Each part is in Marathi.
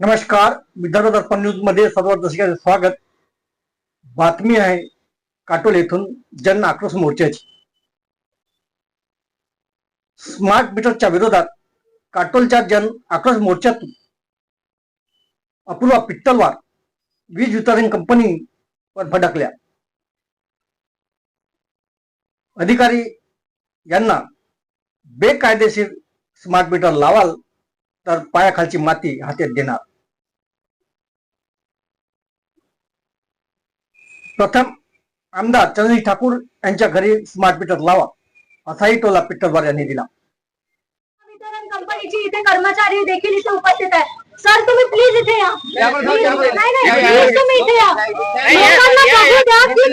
नमस्कार विदर्भ दर्पण न्यूजमध्ये सर्व दर्शकांचे स्वागत. बातमी आहे काटोल येथून जन आक्रोश मोर्चाची. स्मार्ट मीटरच्या विरोधात काटोलच्या जन आक्रोश मोर्चातून अपूर्वा पिट्टलवार वीज वितरण कंपनीवर भडकल्या अधिकारी यांना बेकायदेशीर स्मार्ट मीटर लावाल तर पायाखालची माती हातात देणार. प्रथम आमदार चंद्रजी ठाकूर यांच्या घरी स्मार्ट मीटर लावा असाही टोला पिट्टलवार यांनी दिला कंपनीची इथे कर्मचारी देखील इथे उपस्थित आहे सर तुम्ही प्लीज इथे या.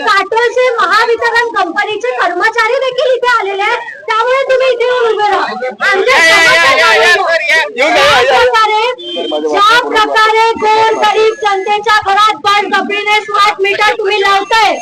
काटोलचे महावितरण कंपनीचे कर्मचारी देखील इथे आलेले आहेत. त्यामुळे तुम्ही इथे उभे राहा. जनतेच्या घरात बळजबरीने स्मार्ट मीटर तुम्ही लावताय.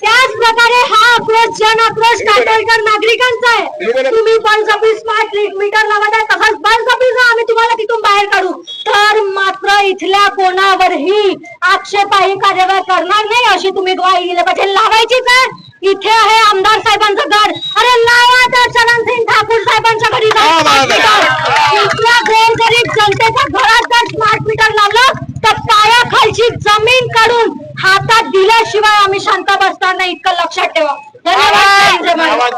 त्याच प्रकारे हा आक्रोश जन आक्रोश काटोलकर नागरिकांचा आहे. तुम्ही बळजबरी स्मार्ट मीटर लावत आहे तसंच बळजबरीनं आम्ही तुम्हाला तिथून बाहेर काढू. तर मात्र इथल्या कोणावरही आक्षेपाही कारवाई करणार नाही अशी तुम्ही ग्वाही दिली. पाहिजे लावायचीच आहे इथे आहे आमदार साहेबांचं घर. अरे लावा तर चरण सिंग ठाकूर साहेबांच्या घरी. इथल्या गोरगरीब जनतेच्या घरात जर स्मार्ट मीटर लावलं त्यांची जमीन काढून हातात दिल्याशिवाय आम्ही शांत बसणार नाही इतकं लक्षात ठेवा धन्यवाद